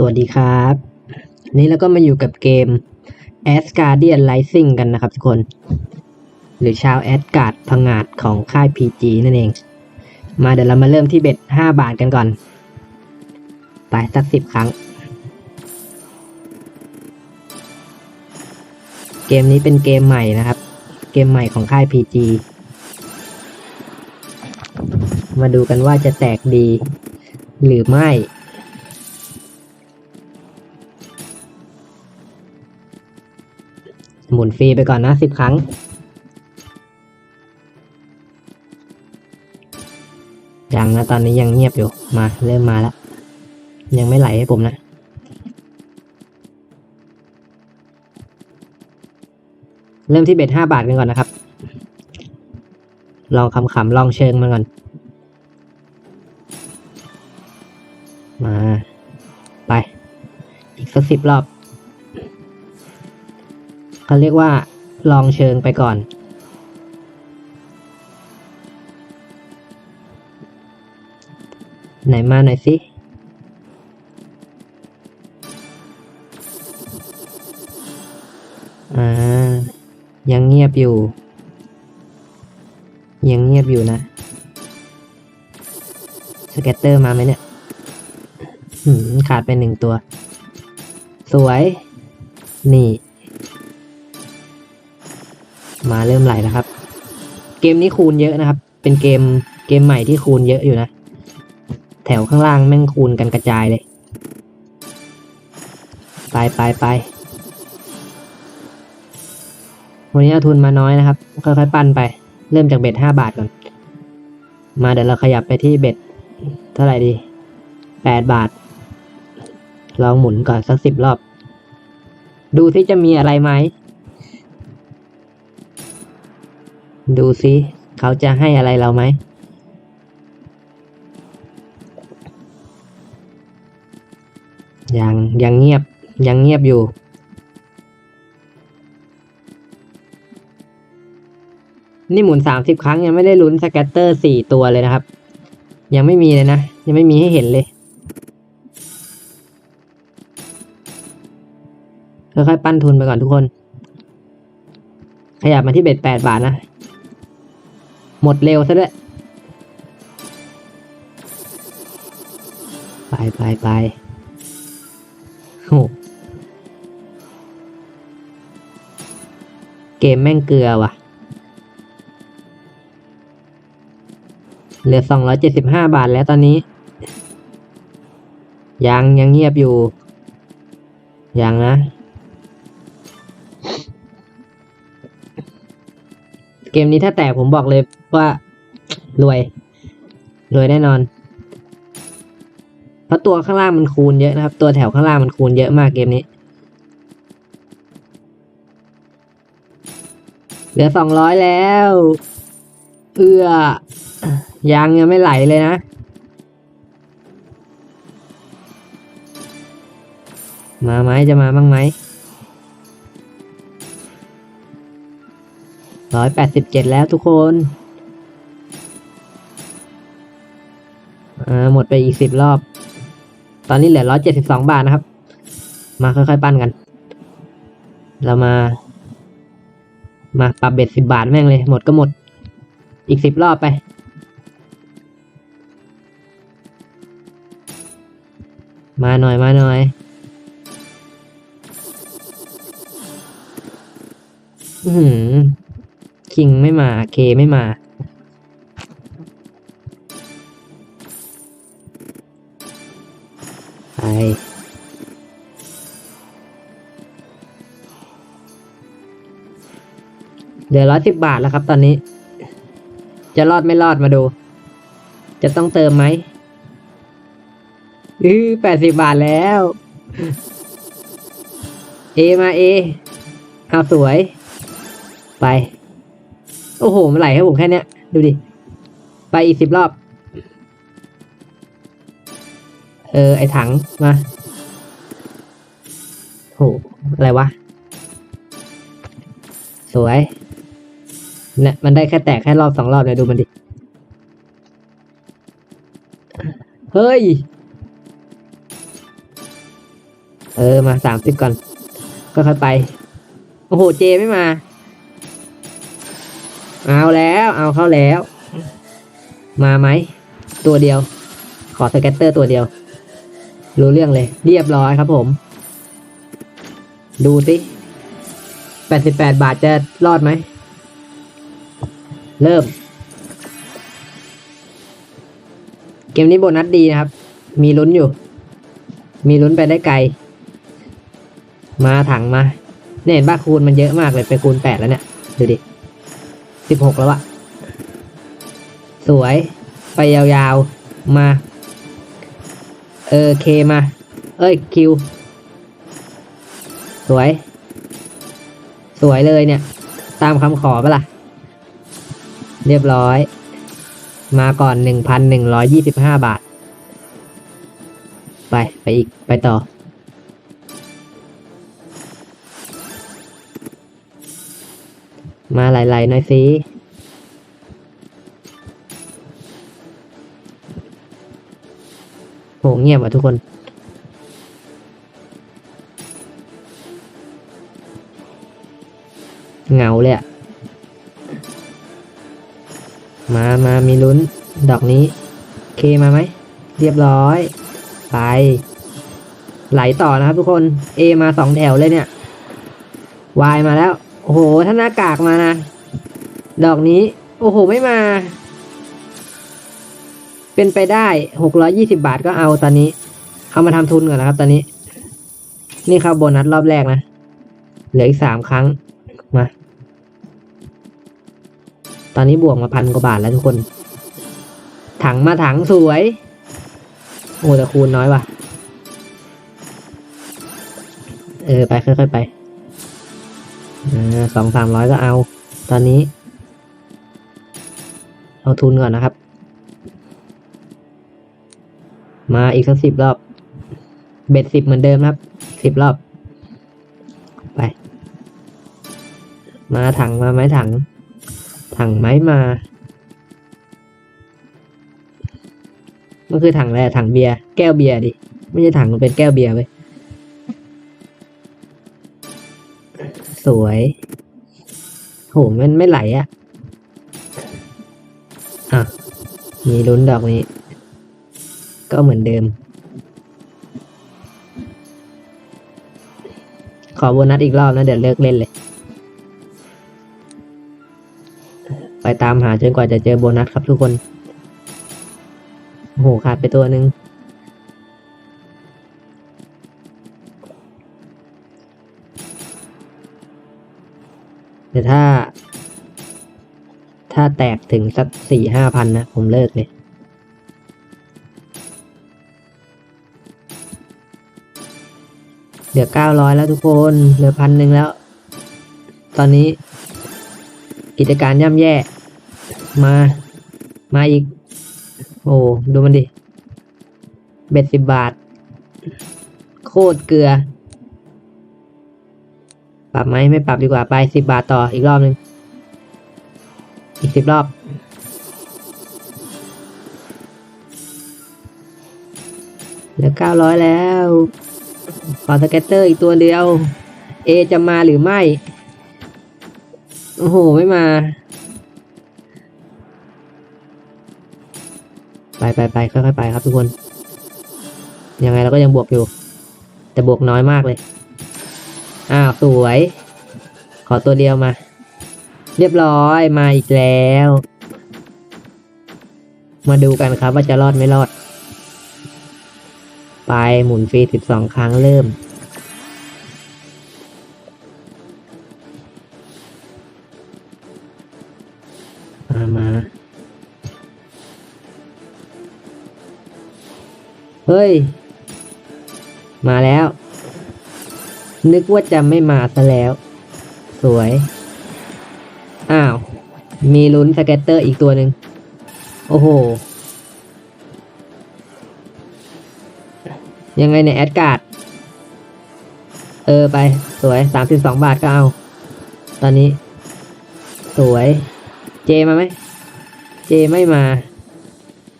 สวัสดีครับ นี่เราก็มาอยู่กับเกม a s g a r d i a n Rising กันนะครับทุกคน หรือชาวแอ g การ์ดพังงาดของค่าย PG นั่นเอง มาเดี๋ยวเรามาเริ่มที่เบ็ด 5 บาทกันก่อน ไปสักสิบครั้ง เกมนี้เป็นเกมใหม่นะครับ เกมใหม่ของค่าย PG มาดูกันว่าจะแตกดี หรือไม่ หมุนฟรีไปก่อนนะสิบครั้ง ยังนะตอนนี้ยังเงียบอยู่ มาเริ่มมาแล้ว ยังไม่ไหลให้ผมนะ เริ่มที่เบ็ดห้าบาทกันก่อนนะครับ ลองคำๆลองเชิงมาก่อน มา ไป อีกสักสิบรอบ เขาเรียกว่า ลองเชิงไปก่อน ไหนมาหน่อยสิอ่ายังเงียบอยู่ ยังเงียบอยู่นะ สเก็ตเตอร์มาไหมเนี่ยขาดไปหนึ่งตัว สวย นี่ มาเริ่มไหลแล้วครับ เกมนี้คูณเยอะนะครับ เป็นเกมเกมใหม่ที่คูณเยอะอยู่นะ แถวข้างล่างแม่งคูณกันกระจายเลย ไปไปไปวันนี้เอาทุนมาน้อยนะครับ ค่อยๆปั้นไป เริ่มจากเบ็ดห้าบาทก่อน มาเดี๋ยวเราขยับไปที่เบ็ดเท่าไหร่ดีแปดบาท ลองหมุนก่อนสักสิบรอบ ดูที่จะมีอะไรไหม ดูซิเขาจะให้อะไรเราไหม ยังยังเงียบยังเงียบอยู่ นี่หมุนสามสิบครั้งยังไม่ได้ลุ้นสแกตเตอร์สี่ตัวเลยนะครับ ยังไม่มีเลยนะ ยังไม่มีให้เห็นเลยค่อยๆปั้นทุนไปก่อนทุกคน ขยับมาที่เบ็ดแปดบาทนะ หมดเร็วซะด้วย ไปไปไปโหเกมแม่งเกลือว่ะ เหลือสองร้อยเจ็ดสิบห้าบาทแล้วตอนนี้ ยังยังเงียบอยู่ ยังนะ เกมนี้ถ้าแตกผมบอกเลยว่ารวย รวยแน่นอน เพราะตัวข้างล่างมันคูณเยอะนะครับ ตัวแถวข้างล่างมันคูณเยอะมากเกมนี้ เหลือสองร้อยแล้ว เอื้อยังยังไม่ไหลเลยนะ มาไหมจะมาบ้างไหม ร้อยแปดสิบเจ็ดแล้วทุกคนอ่าหมดไปอีกสิบรอบ ตอนนี้เหลือร้อยเจ็ดสิบสองบาทนะครับ มาค่อยๆปั้นกัน เรามา มาปรับเบ็ดสิบบาทแม่งเลย หมดก็หมด อีกสิบรอบไป มาหน่อยมาหน่อยอือหือ คิงไม่มาเคไม่มา ไปเหลือร้อยสิบบาทแล้วครับตอนนี้ จะรอดไม่รอดมาดู จะต้องเติมไหมอือแปดสิบบาทแล้ว เอมาเอ เอาสวย ไป โอ้โห มันไหลให้ผมแค่เนี้ย ดูดิ ไปอีกสิบรอบ เออ ไอถัง มาโห อะไรวะ สวยเนี่ยมันได้แค่แตกแค่รอบสองรอบเลยดูมันดิ เฮ้ย เออ มาสามสิบก่อน ก็ค่อยไป โอ้โห เจไม่มา เอาแล้ว เอาเข้าแล้ว มาไหม ตัวเดียว ขอสเก็ตเตอร์ตัวเดียว รู้เรื่องเลย เรียบร้อยครับผม ดูสิแปดสิบแปดบาทจะรอดไหม เริ่ม เกมนี้โบนัสดีนะครับ มีลุ้นอยู่ มีลุ้นไปได้ไกล มาถังมา เนี่ยเห็นบ้าคูณมันเยอะมากเลยไปคูณแปดแล้วเนี่ย ดูดิ สิบหกแล้วอะสวย ไปยาวๆ มา เออเคมา เอ้ยคิว สวย สวยเลยเนี่ย ตามคำขอปะล่ะ เรียบร้อย มาก่อนหนึ่งพันหนึ่งร้อยยี่สิบห้าบาท ไป ไปอีก ไปต่อ มาไหลๆหน่อยสิโหเงียบอะทุกคนเงาเลยอะมามามีลุ้น ดอกนี้ เคมาไหม เรียบร้อย ไป ไหลต่อนะครับทุกคน A มาสองแถวเลยเนี่ย Y มาแล้ว โอ้โห ถ้าหน้ากากมานะ ดอกนี้ โอ้โห ไม่มา เป็นไปได้หกร้อยี่สิบาทก็เอาตอนนี้ เอามาทำทุนก่อนนะครับ ตอนนี้ นี่เข้าโบนัสรอบแรกนะ เหลืออีกสามครั้ง มา ตอนนี้บวกมาพันกว่าบาทแล้วทุกคน ถังมาถังสวย โอ้แต่คูณน้อยว่ะ เออ ไปค่อยๆไป สองสามร้อยก็เอา ตอนนี้ เอาทุนก่อนนะครับ มาอีกสักสิบรอบ เบ็ดสิบเหมือนเดิมครับสิบรอบ ไป มาถังมาไม้ถัง ถังไม้มามันคือถังอะไรถังเบียร์แก้วเบียร์ดิ ไม่ใช่ถังมันเป็นแก้วเบียร์เว้ย สวย โห มันไม่ไหลอะอะ มีลุ้นดอกนี้ ก็เหมือนเดิม ขอโบนัสอีกรอบนะ เดี๋ยวเลิกเล่นเลย ไปตามหาจนกว่าจะเจอโบนัสครับทุกคน โห ขาดไปตัวหนึ่ง แต่ถ้า ถ้าแตกถึงสักสี่ห้าพันนะ ผมเลิกเลยเหลือเก้าร้อยแล้วทุกคน เหลือพันหนึ่งแล้ว ตอนนี้ กิจการย่ำแย่ มา มาอีก โอ้ ดูมันดิ เบ็ดสิบบาท โคตรเกลือ รับไหมไม่ปรับดีกว่าไปสิบบาทต่ออีกรอบหนึ่งอีกสิบรอบเหลือเก้าร้อยแล้วขอสเก็ตเตอร์อีกตัวเดียว เอจะมาหรือไม่ โอ้โห ไม่มา ไปไปไปค่อยๆไปครับทุกคน ยังไงเราก็ยังบวกอยู่ แต่บวกน้อยมากเลย อ้าวสวย ขอตัวเดียวมา เรียบร้อยมาอีกแล้ว มาดูกันครับว่าจะรอดไม่รอด ไปหมุนฟรีสิบสองครั้งเริ่ม มามา เฮ้ย มาแล้ว นึกว่าจะไม่มาซะแล้ว สวย อ้าว มีลุ้นสเก็ตเตอร์อีกตัวหนึ่งโอ้โห ยังไงเนี่ยแอดการ์ด เออไป สวยสามสิบสองบาทก็เอา ตอนนี้ สวย เจมาไหม เจไม่มา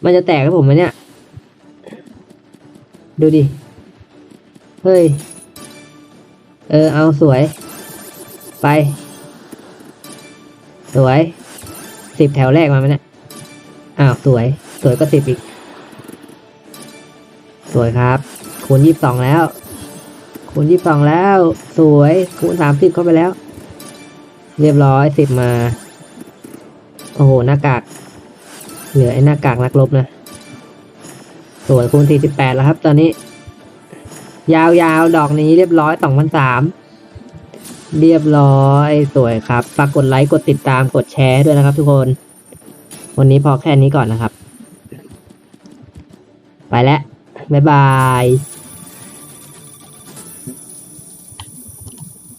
มันจะแตกกับผมไหมเนี่ย ดูดิ เฮ้ย เออ เอาสวย ไป สวยสิบแถวแรกมาไหมเนี่ยอ้าว สวย สวยก็สิบอีก สวยครับ คูณยี่สิบสองแล้ว คูณยี่สิบสองแล้ว สวย คูณสามสิบเข้าไปแล้ว เรียบร้อยสิบมา โอ้โห หน้ากาก เหลือไอ้หน้ากากนักรบนะ สวยคูณสี่สิบแปดแล้วครับ ตอนนี้ ยาวๆ ดอกนี้เรียบร้อยสองพันสามเรียบร้อยสวยครับฝากกดไลค์กดติดตามกดแชร์ด้วยนะครับทุกคน วันนี้พอแค่นี้ก่อนนะครับ ไปแล้ว บ๊ายบาย